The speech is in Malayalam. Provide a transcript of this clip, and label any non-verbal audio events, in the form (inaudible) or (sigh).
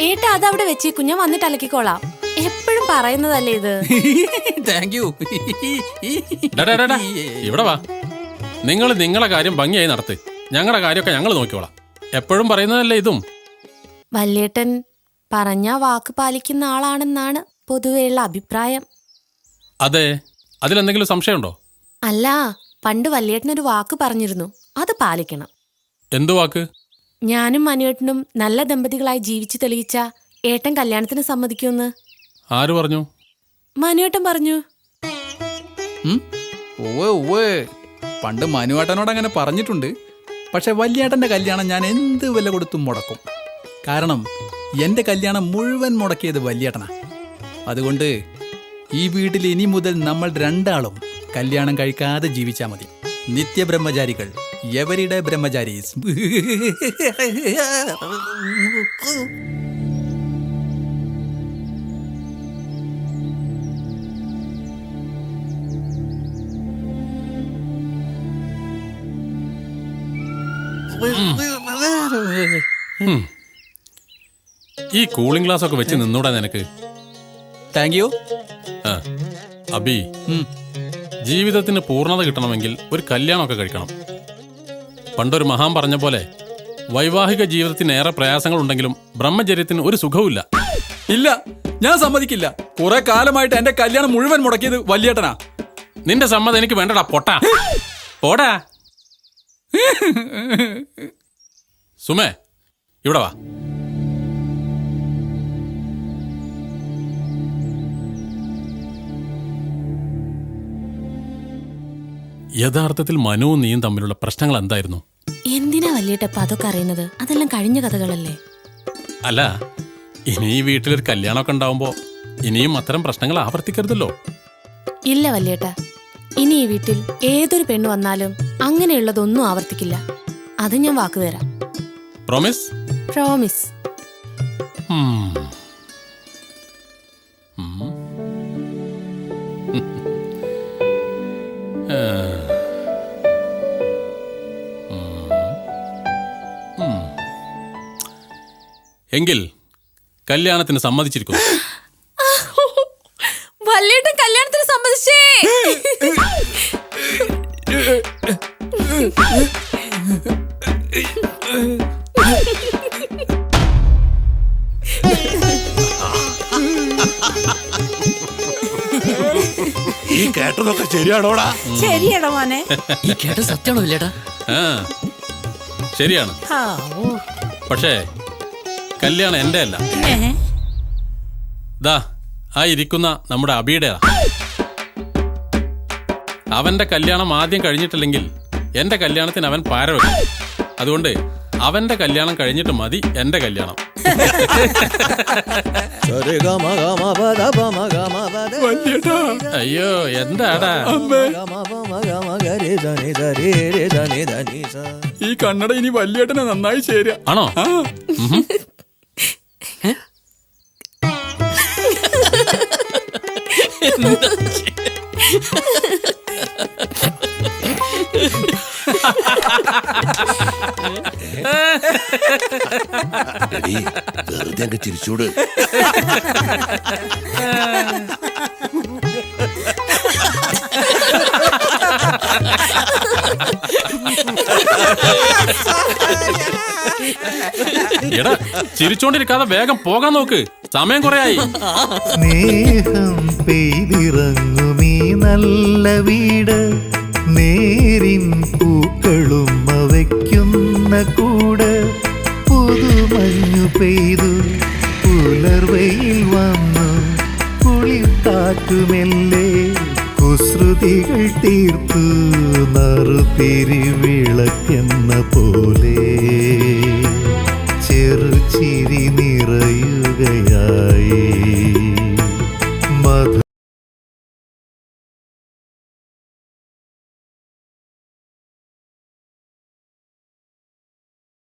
ഏട്ടാ അതവിടെ വെച്ച് കുഞ്ഞ വന്നിട്ട് അലക്കിക്കോളാം. എപ്പോഴും പറയുന്നതല്ലേ ഇത്? Thank you. ഇവിടെ വാ. നിങ്ങൾ നിങ്ങളെ കാര്യം ഭംഗിയായി നടത്ത്. ഞങ്ങളുടെ കാര്യമൊക്കെ ഞങ്ങൾ നോക്കിക്കോളാം. എപ്പോഴും പറയുന്നതല്ലേ ഇതും. വല്യേട്ടൻ പറഞ്ഞ വാക്ക് പാലിക്കുന്ന ആളാണെന്നാണ് പൊതുവെയുള്ള അഭിപ്രായം. അതെ. അതിലെന്തെങ്കിലും സംശയമുണ്ടോ? അല്ല പണ്ട് വല്യേട്ടനൊരു വാക്ക് പറഞ്ഞിരുന്നു. അത് പാലിക്കണം. എന്തു വാക്ക്? ഞാനും മനുവേട്ടനും നല്ല ദമ്പതികളായി ജീവിച്ചു തെളിയിച്ച ഏട്ടൻ കല്യാണത്തിന് സമ്മതിക്കുമെന്ന്. ആര് പറഞ്ഞു? മനുവേട്ടൻ പറഞ്ഞു. ഓവേ ഓവേ പണ്ട് മനുവേട്ടനോട് അങ്ങനെ പറഞ്ഞിട്ടുണ്ട്. പക്ഷെ വല്യേട്ടന്റെ കല്യാണം ഞാൻ എന്ത് വില കൊടുത്തും മുടക്കും. കാരണം എന്റെ കല്യാണം മുഴുവൻ മുടക്കിയത് വല്യേട്ടനാ. അതുകൊണ്ട് ഈ വീട്ടിൽ ഇനി മുതൽ നമ്മൾ രണ്ടാളും കല്യാണം കഴിക്കാതെ ജീവിച്ചാൽ മതി. നിത്യബ്രഹ്മചാരികൾ. എവരിടെ ബ്രഹ്മചാരീസ്. ഈ കൂളിംഗ് ഗ്ലാസ് ഒക്കെ വെച്ച് നിന്നൂടാ നിനക്ക്. Thank you Abi. ജീവിതത്തിന് പൂർണത കിട്ടണമെങ്കിൽ ഒരു കല്യാണമൊക്കെ കഴിക്കണം. പണ്ടൊരു മഹാൻ പറഞ്ഞ പോലെ വൈവാഹിക ജീവിതത്തിന് ഏറെ പ്രയാസങ്ങൾ ഉണ്ടെങ്കിലും ബ്രഹ്മചര്യത്തിന് ഒരു സുഖവുമില്ല. ഇല്ല ഞാൻ സമ്മതിക്കില്ല. കുറെ കാലമായിട്ട് എന്റെ കല്യാണം മുഴുവൻ മുടക്കിയത് വല്യേട്ടനാ. നിന്റെ സമ്മതം എനിക്ക് വേണ്ടടാ പൊട്ടാ. പോടാ. സുമേ ഇവിടെ വാ. യഥാർത്ഥത്തിൽ മനുവും നീയും തമ്മിലുള്ള പ്രശ്നങ്ങൾ എന്തായിരുന്നു? എന്തിനാ വല്യേട്ടപ്പ അതൊക്കെ അറിയുന്നത്? അതെല്ലാം കഴിഞ്ഞ കഥകളല്ലേ? അല്ല ഇനി ഈ വീട്ടിലൊരു കല്യാണമൊക്കെ ഉണ്ടാവുമ്പോ ഇനിയും അത്തരം പ്രശ്നങ്ങൾ ആവർത്തിക്കരുതല്ലോ. ഇല്ല വല്യേട്ട. ഇനി ഈ വീട്ടിൽ ഏതൊരു പെണ്ണ് വന്നാലും അങ്ങനെയുള്ളതൊന്നും ആവർത്തിക്കില്ല. അത് ഞാൻ വാക്ക് തരാം. പ്രോമിസ് പ്രോമിസ് ഉം. Hmm. എങ്കിൽ കല്യാണത്തിന് സമ്മതിച്ചിരിക്കുന്നു. (gasps) വല്യേട്ടൻ കല്യാണത്തിന് സമ്മതിച്ചേ! ഈ കേട്ടതൊക്കെ ശരിയാണോടാ? ശരിയാണോ മോനെ? ഈ കേട്ട സത്യമാണോ ഇല്ലേട്ടാ ആ ശരിയാണ്. പക്ഷേ കല്യാണം എന്റെ അല്ല ദാ ആ ഇരിക്കുന്ന നമ്മുടെ അബിയുടേതാ അവന്റെ കല്യാണം ആദ്യം കഴിഞ്ഞിട്ടില്ലെങ്കിൽ എന്റെ കല്യാണത്തിന് അവൻ പാര അതുകൊണ്ട് അവന്റെ കല്യാണം കഴിഞ്ഞിട്ട് മതി എന്റെ കല്യാണം. അയ്യോ എന്താടാ? ഈ കണ്ണട ഇനി വല്യേട്ടനെ നന്നായി ചേരുക ആണോ? എടീ, വെറുതെ അങ്ങ് ചിരിച്ചൂട്. എടാ ചിരിച്ചോണ്ടിരിക്കാതെ വേഗം പോകാൻ നോക്ക്. സമയം കുറയായി. സ്നേഹം പെയ്തിറങ്ങുമീ നല്ല വീട്. നേരിൻ പൂക്കളും അവയ്ക്കുന്ന കൂട്. പുതുമഞ്ഞു പെയ്തു പുലർവയിൽ വന്നു. കുളിത്താറ്റുമെല്ലേ കുസൃതികൾ തീർത്തു. നറുതിരി വിളക്കെന്ന പോലെ